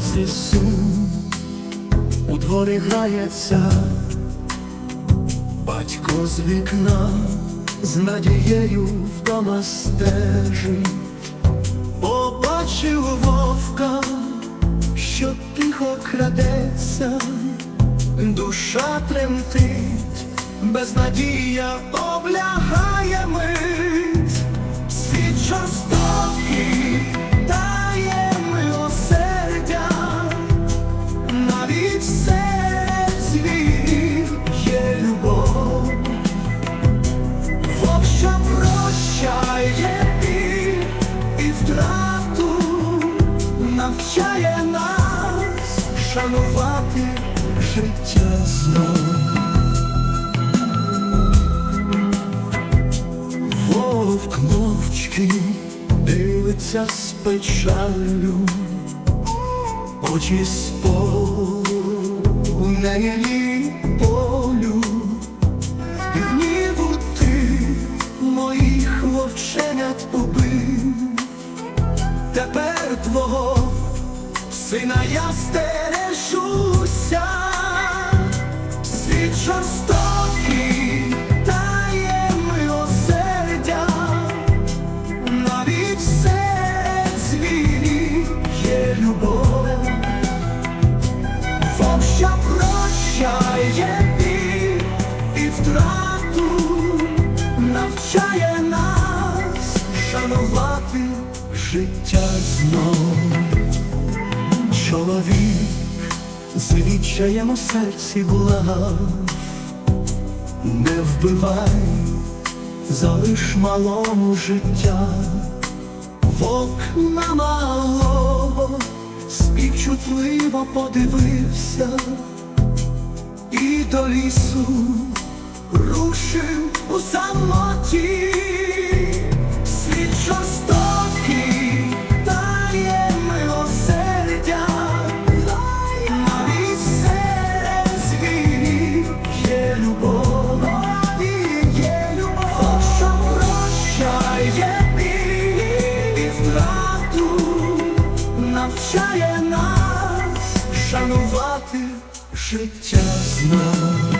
вранці сум. У дворі грається, батько з вікна з надією вдома стежить, побачив вовка, що тихо крадеться, душа тремтить, безнадія облягає шанувати життя знов. Вовк мовчки дивиться з печалю, очі сповнені болю, і гніву ти моїх вовченят убив. Тепер твого сина я стережуся, світ жорстокий дає милосердя, навіть в серці війни є любов, що прощає біль і втрату, навчає нас шанувати життя знов. Чоловік з відчаєм серці благав, не вбивай, залиш малому життя, вовк на малого співчутливо подивився. І до лісу рушив у самоті. Навчає нас шанувати життя знов.